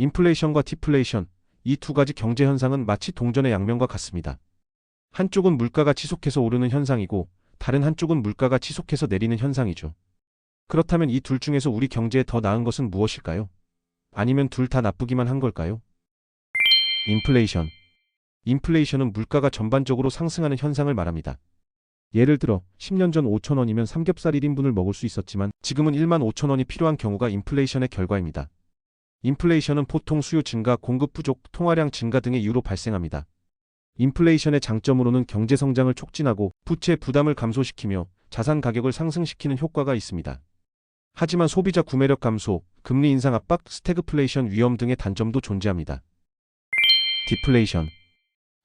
인플레이션과 디플레이션, 이 두 가지 경제 현상은 마치 동전의 양면과 같습니다. 한쪽은 물가가 지속해서 오르는 현상이고 다른 한쪽은 물가가 지속해서 내리는 현상이죠. 그렇다면 이 둘 중에서 우리 경제에 더 나은 것은 무엇일까요? 아니면 둘 다 나쁘기만 한 걸까요? 인플레이션. 인플레이션은 물가가 전반적으로 상승하는 현상을 말합니다. 예를 들어 10년 전 5천원이면 삼겹살 1인분을 먹을 수 있었지만 지금은 1만 5천원이 필요한 경우가 인플레이션의 결과입니다. 인플레이션은 보통 수요 증가, 공급 부족, 통화량 증가 등의 이유로 발생합니다. 인플레이션의 장점으로는 경제 성장을 촉진하고 부채 부담을 감소시키며 자산 가격을 상승시키는 효과가 있습니다. 하지만 소비자 구매력 감소, 금리 인상 압박, 스태그플레이션 위험 등의 단점도 존재합니다. 디플레이션.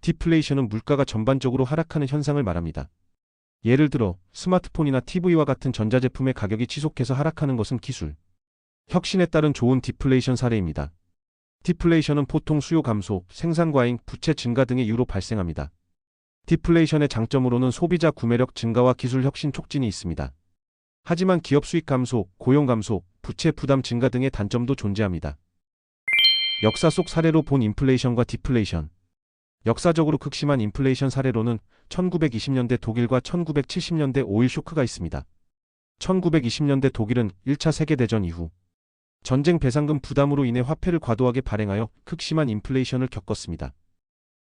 디플레이션은 물가가 전반적으로 하락하는 현상을 말합니다. 예를 들어 스마트폰이나 TV와 같은 전자제품의 가격이 지속해서 하락하는 것은 기술, 혁신에 따른 좋은 디플레이션 사례입니다. 디플레이션은 보통 수요 감소, 생산 과잉, 부채 증가 등의 이유로 발생합니다. 디플레이션의 장점으로는 소비자 구매력 증가와 기술 혁신 촉진이 있습니다. 하지만 기업 수익 감소, 고용 감소, 부채 부담 증가 등의 단점도 존재합니다. 역사 속 사례로 본 인플레이션과 디플레이션. 역사적으로 극심한 인플레이션 사례로는 1920년대 독일과 1970년대 오일 쇼크가 있습니다. 1920년대 독일은 1차 세계대전 이후 전쟁 배상금 부담으로 인해 화폐를 과도하게 발행하여 극심한 인플레이션을 겪었습니다.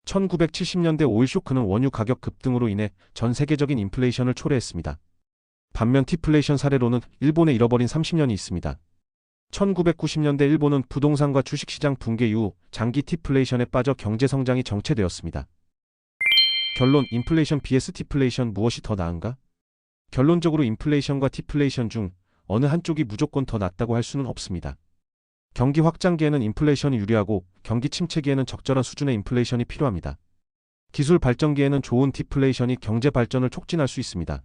1970년대 오일 쇼크는 원유 가격 급등으로 인해 전 세계적인 인플레이션을 초래했습니다. 반면 디플레이션 사례로는 일본의 잃어버린 30년이 있습니다. 1990년대 일본은 부동산과 주식시장 붕괴 이후 장기 디플레이션에 빠져 경제 성장이 정체되었습니다. 결론 인플레이션 vs 디플레이션 무엇이 더 나은가? 결론적으로 인플레이션과 디플레이션 중 어느 한쪽이 무조건 더 낫다고 할 수는 없습니다. 경기 확장기에는 인플레이션이 유리하고 경기 침체기에는 적절한 수준의 인플레이션이 필요합니다. 기술 발전기에는 좋은 디플레이션이 경제 발전을 촉진할 수 있습니다.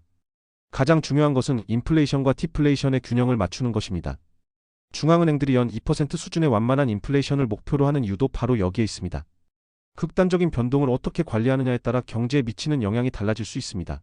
가장 중요한 것은 인플레이션과 디플레이션의 균형을 맞추는 것입니다. 중앙은행들이 연 2% 수준의 완만한 인플레이션을 목표로 하는 이유도 바로 여기에 있습니다. 극단적인 변동을 어떻게 관리하느냐에 따라 경제에 미치는 영향이 달라질 수 있습니다.